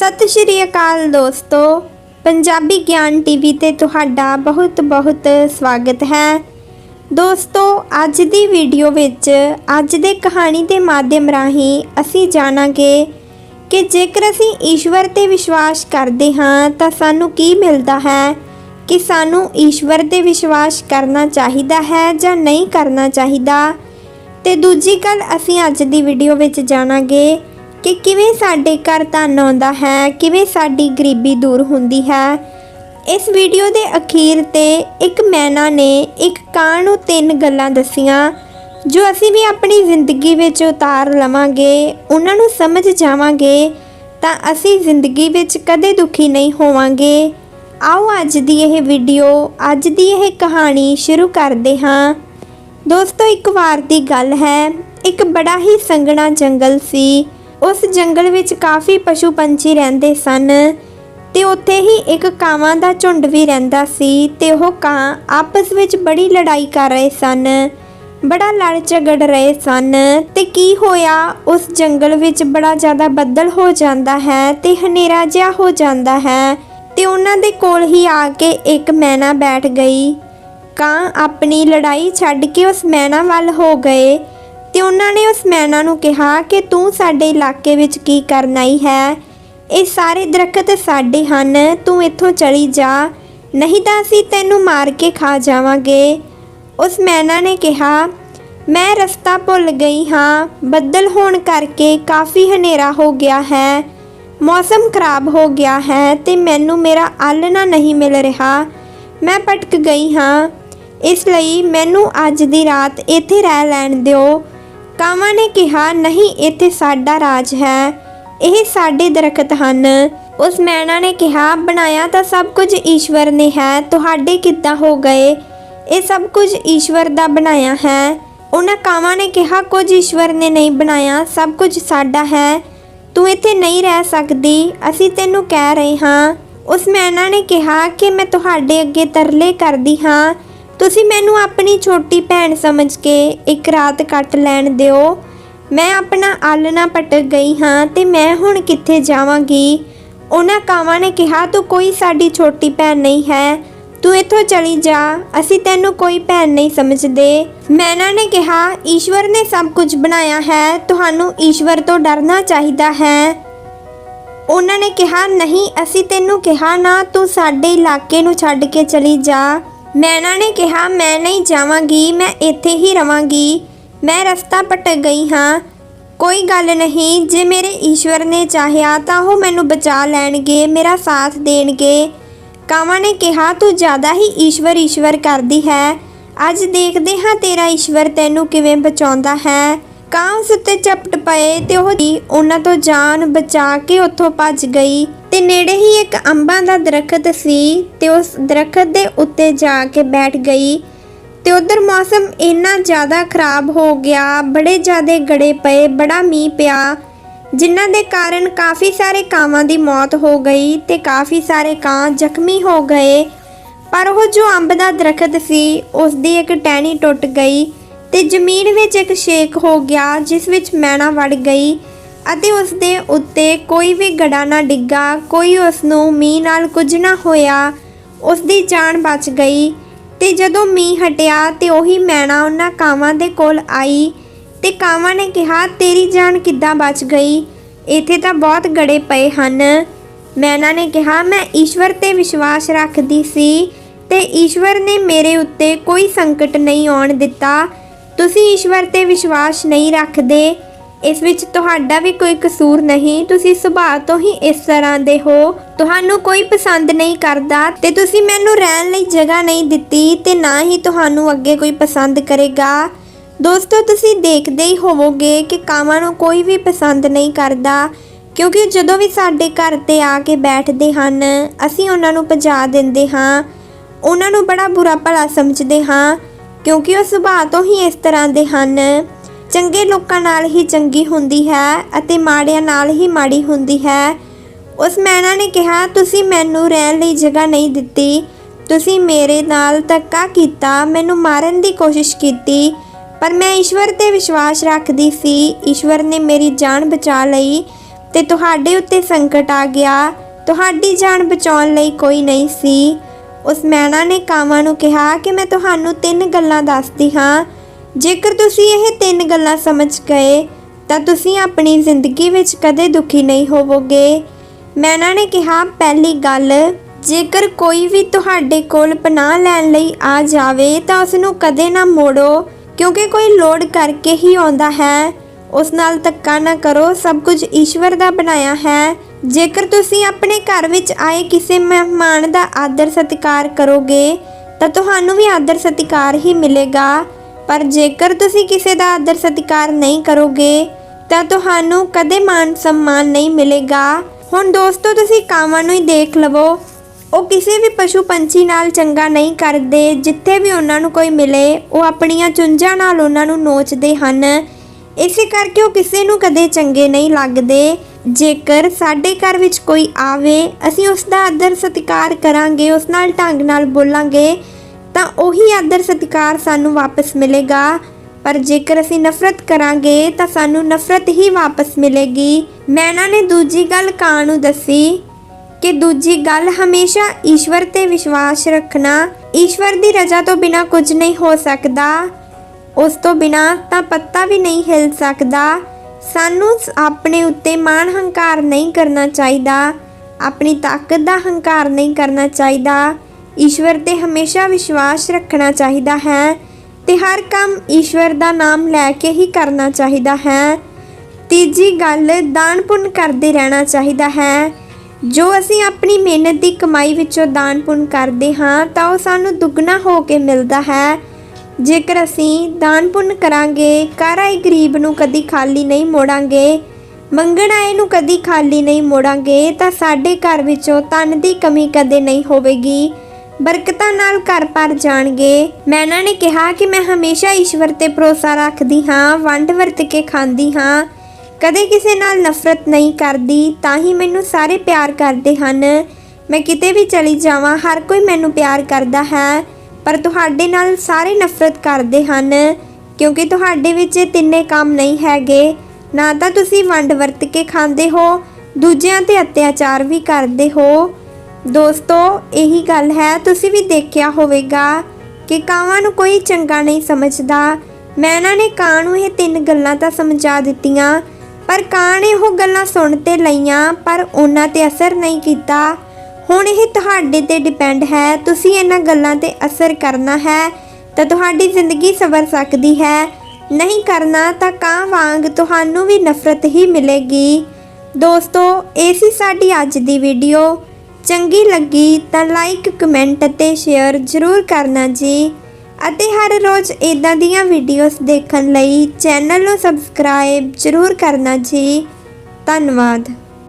ਸਤਿ ਸ਼੍ਰੀ ਅਕਾਲ ਦੋਸਤੋ। ਪੰਜਾਬੀ ਗਿਆਨ ਟੀਵੀ ਤੇ ਤੁਹਾਡਾ ਬਹੁਤ-ਬਹੁਤ ਸਵਾਗਤ ਹੈ। ਦੋਸਤੋ, ਅੱਜ ਦੀ ਵੀਡੀਓ ਵਿੱਚ, ਅੱਜ ਦੇ ਕਹਾਣੀ ਦੇ ਮਾਧਿਅਮ ਰਾਹੀਂ ਅਸੀਂ ਜਾਣਾਂਗੇ ਕਿ ਜੇਕਰ ਅਸੀਂ ਈਸ਼ਵਰ ਤੇ ਵਿਸ਼ਵਾਸ ਕਰਦੇ ਹਾਂ, ਤਾਂ ਸਾਨੂੰ ਕੀ ਮਿਲਦਾ ਹੈ? ਕਿ ਸਾਨੂੰ ਈਸ਼ਵਰ ਤੇ ਵਿਸ਼ਵਾਸ ਕਰਨਾ ਚਾਹੀਦਾ ਹੈ ਜਾਂ ਨਹੀਂ ਕਰਨਾ ਚਾਹੀਦਾ? ਤੇ ਦੂਜੀ ਗੱਲ ਅਸੀਂ ਅੱਜ ਦੀ ਵੀਡੀਓ ਵਿੱਚ ਜਾਣਾਂਗੇ ਕਿ ਕਿਵੇਂ ਸਾਡੇ ਘਰ ਧਨ ਆਉਂਦਾ ਹੈ, ਕਿਵੇਂ ਸਾਡੀ ਗਰੀਬੀ ਦੂਰ ਹੁੰਦੀ ਹੈ। ਇਸ ਵੀਡੀਓ ਦੇ ਅਖੀਰ ਤੇ ਇੱਕ ਮੈਨਾ ਨੇ ਇੱਕ ਕਾਂ ਨੂੰ ਤਿੰਨ ਗੱਲਾਂ ਦੱਸੀਆਂ, ਜੋ ਅਸੀਂ ਵੀ ਆਪਣੀ ਜ਼ਿੰਦਗੀ ਵਿੱਚ ਉਤਾਰ ਲਵਾਂਗੇ, ਉਹਨਾਂ ਨੂੰ ਸਮਝ ਜਾਵਾਂਗੇ, ਤਾਂ ਅਸੀਂ ਜ਼ਿੰਦਗੀ ਵਿੱਚ ਕਦੇ ਦੁਖੀ ਨਹੀਂ ਹੋਵਾਂਗੇ। ਆਓ ਅੱਜ ਦੀ ਇਹ ਵੀਡੀਓ, ਅੱਜ ਦੀ ਇਹ ਕਹਾਣੀ ਸ਼ੁਰੂ ਕਰਦੇ ਹਾਂ। ਦੋਸਤੋ, ਇੱਕ ਵਾਰ ਦੀ ਗੱਲ ਹੈ, ਇੱਕ ਬੜਾ ਹੀ ਸੰਘਣਾ ਜੰਗਲ ਸੀ। ਉਸ ਜੰਗਲ ਵਿੱਚ ਕਾਫੀ ਪਸ਼ੂ ਪੰਛੀ ਰਹਿੰਦੇ ਸਨ ਤੇ ਉੱਥੇ ਹੀ ਇੱਕ ਕਾਵਾਂ ਦਾ ਝੁੰਡ ਵੀ ਰਹਿੰਦਾ ਸੀ ਤੇ ਉਹ ਕਾਂ ਆਪਸ ਵਿੱਚ ਬੜੀ ਲੜਾਈ ਕਰ ਰਹੇ ਸਨ, ਬੜਾ ਲੜ ਝਗੜ ਰਹੇ ਸਨ ਤੇ ਕੀ ਹੋਇਆ, ਉਸ ਜੰਗਲ ਵਿੱਚ ਬੜਾ ਜ਼ਿਆਦਾ ਬੱਦਲ ਹੋ ਜਾਂਦਾ ਹੈ ਤੇ ਹਨੇਰਾ ਜਿਹਾ ਹੋ ਜਾਂਦਾ ਹੈ ਤੇ ਉਹਨਾਂ ਦੇ ਕੋਲ ਹੀ ਆ ਕੇ ਇੱਕ ਮੈਨਾ ਬੈਠ ਗਈ। ਕਾਂ ਆਪਣੀ ਲੜਾਈ ਛੱਡ ਕੇ ਉਸ ਮੈਨਾ ਵੱਲ ਹੋ ਗਏ ਤੇ ਉਹਨਾਂ ਨੇ ਉਸ ਮੈਨਾ ਨੂੰ ਕਿਹਾ ਕਿ ਤੂੰ ਸਾਡੇ ਇਲਾਕੇ ਵਿੱਚ ਕੀ ਕਰਨ ਆਈ ਹੈ? ਇਹ ਸਾਰੇ ਦਰਖਤ ਸਾਡੇ ਹਨ, ਤੂੰ ਇੱਥੋਂ ਚਲੀ ਜਾ। ਨਹੀਂ ਤਾਂ ਅਸੀਂ ਤੈਨੂੰ ਮਾਰ ਕੇ ਖਾ ਜਾਵਾਂਗੇ। ਉਸ ਮੈਨਾ ਨੇ ਕਿਹਾ, ਮੈਂ ਰਸਤਾ ਭੁੱਲ ਗਈ ਹਾਂ। ਬੱਦਲ ਹੋਣ ਕਰਕੇ ਕਾਫੀ ਹਨੇਰਾ ਹੋ ਗਿਆ ਹੈ। ਮੌਸਮ ਖਰਾਬ ਹੋ ਗਿਆ ਹੈ ਤੇ ਮੈਨੂੰ ਮੇਰਾ ਆਲਣਾ ਨਹੀਂ ਮਿਲ ਰਿਹਾ। ਮੈਂ ਭਟਕ ਗਈ ਹਾਂ। ਇਸ ਲਈ ਮੈਨੂੰ ਅੱਜ ਦੀ ਰਾਤ ਇੱਥੇ ਰਹਿ ਲੈਣ ਦਿਓ। ਕਾਵਾਂ ਨੇ ਕਿਹਾ, ਨਹੀਂ, ਇੱਥੇ ਸਾਡਾ ਰਾਜ ਹੈ। ਇਹ ਸਾਡੇ ਦਰਖਤ ਹਨ। ਉਸ ਮੈਨਾ ਨੇ ਕਿਹਾ, ਬਣਾਇਆ ਤਾਂ ਸਭ ਕੁਝ ਈਸ਼ਵਰ ਨੇ ਹੈ। ਤੁਹਾਡੇ ਕਿੱਦਾਂ ਹੋ ਗਏ? ਇਹ ਸਭ ਕੁਝ ਈਸ਼ਵਰ ਦਾ ਬਣਾਇਆ ਹੈ। ਉਹਨਾਂ ਕਾਵਾਂ ਨੇ ਕਿਹਾ, ਕੁਝ ਈਸ਼ਵਰ ਨੇ ਨਹੀਂ ਬਣਾਇਆ, ਸਭ ਕੁਝ ਸਾਡਾ ਹੈ। ਤੂੰ ਇੱਥੇ ਨਹੀਂ ਰਹਿ ਸਕਦੀ। ਅਸੀਂ ਤੈਨੂੰ ਕਹਿ ਰਹੇ ਹਾਂ। ਉਸ ਮੈਨਾ ਨੇ ਕਿਹਾ, ਕਿ ਮੈਂ ਤੁਹਾਡੇ ਅੱਗੇ ਤਰਲੇ ਕਰਦੀ ਹਾਂ। ਤੁਸੀਂ ਮੈਨੂੰ ਆਪਣੀ ਛੋਟੀ ਭੈਣ ਸਮਝ ਕੇ ਇੱਕ ਰਾਤ ਕੱਟ ਲੈਣ ਦਿਓ। ਮੈਂ ਆਪਣਾ ਆਲਣਾ ਪਟਕ ਗਈ ਹਾਂ ਤੇ ਮੈਂ ਹੁਣ ਕਿੱਥੇ ਜਾਵਾਂਗੀ? ਉਹਨਾਂ ਕਾਵਾਂ ਨੇ ਕਿਹਾ, ਤੂੰ ਕੋਈ ਸਾਡੀ ਛੋਟੀ ਭੈਣ ਨਹੀਂ ਹੈ। ਤੂੰ ਇੱਥੋਂ ਚਲੀ ਜਾ। ਅਸੀਂ ਤੈਨੂੰ ਕੋਈ ਭੈਣ ਨਹੀਂ ਸਮਝਦੇ। ਮੈਨਾ ਨੇ ਕਿਹਾ, ਈਸ਼ਵਰ ਨੇ ਸਭ ਕੁਝ ਬਣਾਇਆ ਹੈ। ਤੁਹਾਨੂੰ ਈਸ਼ਵਰ ਤੋਂ ਡਰਨਾ ਚਾਹੀਦਾ ਹੈ। ਉਹਨਾਂ ਨੇ ਕਿਹਾ, ਨਹੀਂ, ਅਸੀਂ ਤੈਨੂੰ ਕਿਹਾ ਨਾ, ਤੂੰ ਸਾਡੇ ਇਲਾਕੇ ਨੂੰ ਛੱਡ ਕੇ ਚਲੀ ਜਾ। ਮੈਨਾ ਨੇ ਕਿਹਾ, ਮੈਂ ਨਹੀਂ ਜਾਵਾਂਗੀ, ਮੈਂ ਇੱਥੇ ਹੀ ਰਵਾਂਗੀ। ਮੈਂ ਰਸਤਾ ਭਟਕ ਗਈ ਹਾਂ। ਕੋਈ ਗੱਲ ਨਹੀਂ, ਜੇ ਮੇਰੇ ਈਸ਼ਵਰ ਨੇ ਚਾਹਿਆ ਤਾਂ ਉਹ ਮੈਨੂੰ ਬਚਾ ਲੈਣਗੇ, ਮੇਰਾ ਸਾਥ ਦੇਣਗੇ। ਕਾਵਾਂ ਨੇ ਕਿਹਾ, ਤੂੰ ਜ਼ਿਆਦਾ ਹੀ ਈਸ਼ਵਰ ਈਸ਼ਵਰ ਕਰਦੀ ਹੈ। ਅੱਜ ਦੇਖਦੇ ਹਾਂ ਤੇਰਾ ਈਸ਼ਵਰ ਤੈਨੂੰ ਕਿਵੇਂ ਬਚਾਉਂਦਾ ਹੈ। ਕਾਂ ਉਸ ਉੱਤੇ ਚਪਟ ਪਏ ਤੇ ਉਹ ਉਹਨਾਂ ਤੋਂ ਜਾਨ ਬਚਾ ਕੇ ਉੱਥੋਂ ਭੱਜ ਗਈ। ਤੇ ਨੇੜੇ ਹੀ ਇੱਕ ਅੰਬਾਂ ਦਾ ਦਰਖਤ ਸੀ ਤੇ ਉਸ ਦਰਖਤ ਦੇ ਉੱਤੇ ਜਾ ਕੇ ਬੈਠ ਗਈ ਤੇ ਉਧਰ ਮੌਸਮ ਇੰਨਾ ਜ਼ਿਆਦਾ ਖਰਾਬ ਹੋ ਗਿਆ, ਬੜੇ ਜ਼ਿਆਦੇ ਗੜੇ ਪਏ, ਬੜਾ ਮੀਂਹ ਪਿਆ, ਜਿਨ੍ਹਾਂ ਦੇ ਕਾਰਨ ਕਾਫੀ ਸਾਰੇ ਕਾਵਾਂ ਦੀ ਮੌਤ ਹੋ ਗਈ ਤੇ ਕਾਫੀ ਸਾਰੇ ਕਾਂ ਜ਼ਖਮੀ ਹੋ ਗਏ। ਪਰ ਉਹ ਜੋ ਅੰਬ ਦਾ ਦਰਖਤ ਸੀ ਉਸ ਦੀ ਇੱਕ ਟਹਿਣੀ ਟੁੱਟ ਗਈ ਤੇ ਜ਼ਮੀਨ ਵਿੱਚ ਇੱਕ ਛੇਕ ਹੋ ਗਿਆ, ਜਿਸ ਵਿੱਚ ਮੈਣਾ ਵੜ ਗਈ। ਅਤੇ ਉਸ ਦੇ ਉੱਤੇ ਕੋਈ ਵੀ ਗੜਾ ਨਾ ਡਿੱਗਾ, ਕੋਈ ਉਸ ਨੂੰ ਮੀਂਹ ਨਾਲ ਕੁਝ ਨਾ ਹੋਇਆ। ਉਸ ਦੀ ਜਾਨ ਬਚ ਗਈ ਤੇ ਜਦੋਂ ਮੀਂਹ ਹਟਿਆ ਤੇ ਉਹੀ ਮੈਣਾ ਉਹਨਾਂ ਕਾਵਾਂ ਦੇ ਕੋਲ ਆਈ ਤੇ ਕਾਵਾਂ ਨੇ ਕਿਹਾ, ਤੇਰੀ ਜਾਨ ਕਿੱਦਾਂ ਬਚ ਗਈ? ਇੱਥੇ ਤਾਂ ਬਹੁਤ ਗੜੇ ਪਏ ਹਨ। ਮੈਨਾ ਨੇ ਕਿਹਾ, ਮੈਂ ਈਸ਼ਵਰ ਤੇ ਵਿਸ਼ਵਾਸ ਰੱਖਦੀ ਸੀ ਤੇ ਈਸ਼ਵਰ ਨੇ ਮੇਰੇ ਉੱਤੇ ਕੋਈ ਸੰਕਟ ਨਹੀਂ ਆਉਣ ਦਿੱਤਾ। ਤੁਸੀਂ ਈਸ਼ਵਰ ਤੇ ਵਿਸ਼ਵਾਸ ਨਹੀਂ ਰੱਖਦੇ। ਇਸ ਵਿੱਚ ਤੁਹਾਡਾ ਵੀ ਕੋਈ ਕਸੂਰ ਨਹੀਂ। ਤੁਸੀਂ ਸੁਭਾਅ ਤੋਂ ਹੀ ਇਸ ਤਰ੍ਹਾਂ ਦੇ ਹੋ। ਤੁਹਾਨੂੰ ਕੋਈ ਪਸੰਦ ਨਹੀਂ ਕਰਦਾ ਤੇ ਤੁਸੀਂ ਮੈਨੂੰ ਰਹਿਣ ਲਈ ਜਗ੍ਹਾ ਨਹੀਂ ਦਿੱਤੀ ਤੇ ਨਾ ਹੀ ਤੁਹਾਨੂੰ ਅੱਗੇ ਕੋਈ ਪਸੰਦ ਕਰੇਗਾ। ਦੋਸਤੋ, ਤੁਸੀਂ ਦੇਖਦੇ ਹੀ ਹੋਵੋਗੇ ਕਿ ਕਾਵਾਂ ਨੂੰ ਕੋਈ ਵੀ ਪਸੰਦ ਨਹੀਂ ਕਰਦਾ, ਕਿਉਂਕਿ ਜਦੋਂ ਵੀ ਸਾਡੇ ਘਰ ਤੇ ਆ ਕੇ ਬੈਠਦੇ ਹਨ, ਅਸੀਂ ਉਹਨਾਂ ਨੂੰ ਭਜਾ ਦਿੰਦੇ ਹਾਂ। ਉਹਨਾਂ ਨੂੰ ਬੜਾ ਬੁਰਾ ਭਲਾ ਸਮਝਦੇ ਹਾਂ, ਕਿਉਂਕਿ ਉਹ ਸੁਭਾਅ ਤੋਂ ਹੀ ਇਸ ਤਰ੍ਹਾਂ ਦੇ ਹਨ। ਚੰਗੇ ਲੋਕਾਂ ਨਾਲ ਹੀ ਚੰਗੀ ਹੁੰਦੀ ਹੈ ਅਤੇ ਮਾੜਿਆਂ ਨਾਲ ਹੀ ਮਾੜੀ ਹੁੰਦੀ ਹੈ। ਉਸ ਮੈਨਾ ਨੇ ਕਿਹਾ, ਤੁਸੀਂ ਮੈਨੂੰ ਰਹਿਣ ਲਈ ਜਗ੍ਹਾ ਨਹੀਂ ਦਿੱਤੀ। ਤੁਸੀਂ ਮੇਰੇ ਨਾਲ ਧੱਕਾ ਕੀਤਾ, ਮੈਨੂੰ ਮਾਰਨ ਦੀ ਕੋਸ਼ਿਸ਼ ਕੀਤੀ, ਪਰ ਮੈਂ ਈਸ਼ਵਰ ਤੇ ਵਿਸ਼ਵਾਸ ਰੱਖਦੀ ਸੀ। ਈਸ਼ਵਰ ਨੇ ਮੇਰੀ ਜਾਨ ਬਚਾ ਲਈ ਤੇ ਤੁਹਾਡੇ ਉੱਤੇ ਸੰਕਟ ਆ ਗਿਆ। ਤੁਹਾਡੀ ਜਾਨ ਬਚਾਉਣ ਲਈ ਕੋਈ ਨਹੀਂ ਸੀ। ਉਸ ਮੈਨਾ ਨੇ ਕਾਵਾਂ ਨੂੰ ਕਿਹਾ ਕਿ ਮੈਂ ਤੁਹਾਨੂੰ ਤਿੰਨ ਗੱਲਾਂ ਦੱਸਦੀ ਹਾਂ। ਜੇਕਰ ਤੁਸੀਂ ਇਹ ਤਿੰਨ ਗੱਲਾਂ ਸਮਝ ਗਏ, ਤਾਂ ਤੁਸੀਂ ਆਪਣੀ ਜ਼ਿੰਦਗੀ ਵਿੱਚ ਕਦੇ ਦੁਖੀ ਨਹੀਂ ਹੋਵੋਗੇ। ਮੈਨਾ ਨੇ ਕਿਹਾ, ਪਹਿਲੀ ਗੱਲ, ਜੇਕਰ ਕੋਈ ਵੀ ਤੁਹਾਡੇ ਕੋਲ ਪਨਾਹ ਲੈਣ ਲਈ ਆ ਜਾਵੇ, ਤਾਂ ਉਸ ਨੂੰ ਕਦੇ ਨਾ ਮੋੜੋ, ਕਿਉਂਕਿ ਕੋਈ ਲੋੜ ਕਰਕੇ ਹੀ ਆਉਂਦਾ ਹੈ। ਉਸ ਨਾਲ ਧੱਕਾ ਨਾ ਕਰੋ, ਸਭ ਕੁਝ ਈਸ਼ਵਰ ਦਾ ਬਣਾਇਆ ਹੈ। ਜੇਕਰ ਤੁਸੀਂ ਆਪਣੇ ਘਰ ਵਿੱਚ ਆਏ ਕਿਸੇ ਮਹਿਮਾਨ ਦਾ ਆਦਰ ਸਤਿਕਾਰ ਕਰੋਗੇ, ਤਾਂ ਤੁਹਾਨੂੰ ਵੀ ਆਦਰ ਸਤਿਕਾਰ ਹੀ ਮਿਲੇਗਾ। ਪਰ ਜੇਕਰ ਤੁਸੀਂ ਕਿਸੇ ਦਾ ਆਦਰ ਸਤਿਕਾਰ ਨਹੀਂ ਕਰੋਗੇ, ਤਾਂ ਤੁਹਾਨੂੰ ਕਦੇ ਮਾਨ ਸਨਮਾਨ ਨਹੀਂ ਮਿਲੇਗਾ। ਹੁਣ ਦੋਸਤੋ, ਤੁਸੀਂ ਕਾਵਾਂ ਨੂੰ ਹੀ ਦੇਖ ਲਵੋ। ਉਹ ਕਿਸੇ ਵੀ ਪਸ਼ੂ ਪੰਛੀ ਨਾਲ ਚੰਗਾ ਨਹੀਂ ਕਰਦੇ। ਜਿੱਥੇ ਵੀ ਉਹਨਾਂ ਨੂੰ ਕੋਈ ਮਿਲੇ, ਉਹ ਆਪਣੀਆਂ ਚੁੰਝਾਂ ਨਾਲ ਉਹਨਾਂ ਨੂੰ ਨੋਚਦੇ ਹਨ। ਇਸੇ ਕਰਕੇ ਉਹ ਕਿਸੇ ਨੂੰ ਕਦੇ ਚੰਗੇ ਨਹੀਂ ਲੱਗਦੇ। ਜੇਕਰ ਸਾਡੇ ਘਰ ਵਿੱਚ ਕੋਈ ਆਵੇ, ਅਸੀਂ ਉਸ ਦਾ ਆਦਰ ਸਤਿਕਾਰ ਕਰਾਂਗੇ, ਉਸ ਨਾਲ ਢੰਗ ਨਾਲ ਬੋਲਾਂਗੇ। ਤਾਂ ਉਹੀ ਆਦਰ ਸਤਿਕਾਰ ਸਾਨੂੰ ਵਾਪਸ ਮਿਲੇਗਾ। ਪਰ ਜੇਕਰ ਅਸੀਂ ਨਫ਼ਰਤ ਕਰਾਂਗੇ, ਤਾਂ ਸਾਨੂੰ ਨਫ਼ਰਤ ਹੀ ਵਾਪਸ ਮਿਲੇਗੀ। ਮੈਨਾ ਨੇ ਦੂਜੀ ਗੱਲ ਕਾਂ ਨੂੰ ਦੱਸੀ? ਕਿ ਦੂਜੀ ਗੱਲ ਹਮੇਸ਼ਾ ਈਸ਼ਵਰ ਤੇ ਵਿਸ਼ਵਾਸ ਰੱਖਣਾ। ਈਸ਼ਵਰ ਦੀ ਰਜ਼ਾ ਤੋਂ ਬਿਨਾ ਕੁਝ ਨਹੀਂ ਹੋ ਸਕਦਾ। ਉਸ ਤੋਂ ਬਿਨਾ ਤਾਂ ਪੱਤਾ ਵੀ ਨਹੀਂ ਹਿਲ ਸਕਦਾ। ਸਾਨੂੰ ਆਪਣੇ ਉੱਤੇ ਮਾਣ ਹੰਕਾਰ ਨਹੀਂ ਕਰਨਾ ਚਾਹੀਦਾ। ਆਪਣੀ ਤਾਕਤ ਦਾ ਹੰਕਾਰ ਨਹੀਂ ਕਰਨਾ ਚਾਹੀਦਾ। ਈਸ਼ਵਰ ਤੇ ਹਮੇਸ਼ਾ ਵਿਸ਼ਵਾਸ ਰੱਖਣਾ ਚਾਹੀਦਾ ਹੈ ਤੇ ਹਰ ਕੰਮ ਈਸ਼ਵਰ ਦਾ ਨਾਮ ਲੈ ਕੇ ਹੀ ਕਰਨਾ ਚਾਹੀਦਾ ਹੈ। ਤੀਜੀ ਗੱਲ ਦਾਨ ਪੁੰਨ ਕਰਦੇ ਰਹਿਣਾ ਚਾਹੀਦਾ ਹੈ। ਜੋ ਅਸੀਂ ਆਪਣੀ ਮਿਹਨਤ ਦੀ ਕਮਾਈ ਵਿੱਚੋਂ ਦਾਨ ਪੁੰਨ ਕਰਦੇ ਹਾਂ, ਤਾਂ ਉਹ ਸਾਨੂੰ ਦੁੱਗਣਾ ਹੋ ਕੇ ਮਿਲਦਾ ਹੈ। ਜੇਕਰ ਅਸੀਂ ਦਾਨ ਪੁੰਨ ਕਰਾਂਗੇ, ਘਰ ਆਏ ਗਰੀਬ ਨੂੰ ਕਦੀ ਖਾਲੀ ਨਹੀਂ ਮੋੜਾਂਗੇ, ਮੰਗਣ ਆਏ ਨੂੰ ਕਦੀ ਖਾਲੀ ਨਹੀਂ ਮੋੜਾਂਗੇ, ਤਾਂ ਸਾਡੇ ਘਰ ਵਿੱਚੋਂ ਧਨ ਦੀ ਕਮੀ ਕਦੇ ਨਹੀਂ ਹੋਵੇਗੀ। ਬਰਕਤਾਂ ਨਾਲ ਘਰ ਭਰ ਜਾਣਗੇ। ਮੈਨਾ ਨੇ ਕਿਹਾ ਕਿ ਮੈਂ ਹਮੇਸ਼ਾ ਈਸ਼ਵਰ ਤੇ ਭਰੋਸਾ ਰੱਖਦੀ ਹਾਂ, ਵੰਡ ਵਰਤ ਕੇ ਖਾਂਦੀ ਹਾਂ। ਕਦੇ ਕਿਸੇ ਨਾਲ ਨਫ਼ਰਤ ਨਹੀਂ ਕਰਦੀ, ਤਾਂ ਹੀ ਮੈਨੂੰ ਸਾਰੇ ਪਿਆਰ ਕਰਦੇ ਹਨ। ਮੈਂ ਕਿਤੇ ਵੀ ਚਲੀ ਜਾਵਾਂ, ਹਰ ਕੋਈ ਮੈਨੂੰ ਪਿਆਰ ਕਰਦਾ ਹੈ, ਪਰ ਤੁਹਾਡੇ ਨਾਲ ਸਾਰੇ ਨਫ਼ਰਤ ਕਰਦੇ ਹਨ, ਕਿਉਂਕਿ ਤੁਹਾਡੇ ਵਿੱਚ ਇਹ ਤਿੰਨੇ ਕੰਮ ਨਹੀਂ ਹੈਗੇ। ਨਾ ਤਾਂ ਤੁਸੀਂ ਵੰਡ ਵਰਤ ਕੇ ਖਾਂਦੇ ਹੋ, ਦੂਜਿਆਂ ਤੇ ਅਤਿਆਚਾਰ ਵੀ ਕਰਦੇ ਹੋ। ਦੋਸਤੋ, ਇਹੀ ਗੱਲ ਹੈ, ਤੁਸੀਂ ਵੀ ਦੇਖਿਆ ਹੋਵੇਗਾ ਕਿ ਕਾਵਾਂ ਨੂੰ ਕੋਈ ਚੰਗਾ ਨਹੀਂ ਸਮਝਦਾ। ਮੈਨਾ ਨੇ ਕਾਂ ਨੂੰ ਇਹ ਤਿੰਨ ਗੱਲਾਂ ਤਾਂ ਸਮਝਾ ਦਿੱਤੀਆਂ, ਪਰ ਕਾਂ ਨੇ ਉਹ ਗੱਲਾਂ ਸੁਣ ਤੇ ਲਈਆਂ, ਪਰ ਉਹਨਾਂ ਤੇ ਅਸਰ ਨਹੀਂ ਕੀਤਾ। ਹੁਣ ਇਹ ਤੁਹਾਡੇ ਤੇ ਡਿਪੈਂਡ ਹੈ, ਤੁਸੀਂ ਇਹਨਾਂ ਗੱਲਾਂ ਤੇ ਅਸਰ ਕਰਨਾ ਹੈ, ਤਾਂ ਤੁਹਾਡੀ ਜ਼ਿੰਦਗੀ ਸਵਰ ਸਕਦੀ ਹੈ। ਨਹੀਂ ਕਰਨਾ ਤਾਂ ਕਾਂ ਵਾਂਗ ਤੁਹਾਨੂੰ ਵੀ ਨਫ਼ਰਤ ਹੀ ਮਿਲੇਗੀ। ਦੋਸਤੋ, ਇਹ ਸੀ ਸਾਡੀ ਅੱਜ ਦੀ ਵੀਡੀਓ ਚੰਗੀ ਲੱਗੀ ਤਾਂ ਲਾਈਕ ਕਮੈਂਟ ਅਤੇ ਸ਼ੇਅਰ ਜ਼ਰੂਰ ਕਰਨਾ ਜੀ। ਅਤੇ ਹਰ ਰੋਜ਼ ਇਦਾਂ ਦੀਆਂ ਵੀਡੀਓਜ਼ ਦੇਖਣ ਲਈ ਚੈਨਲ ਨੂੰ ਸਬਸਕ੍ਰਾਈਬ ਜ਼ਰੂਰ ਕਰਨਾ ਜੀ। ਧੰਨਵਾਦ।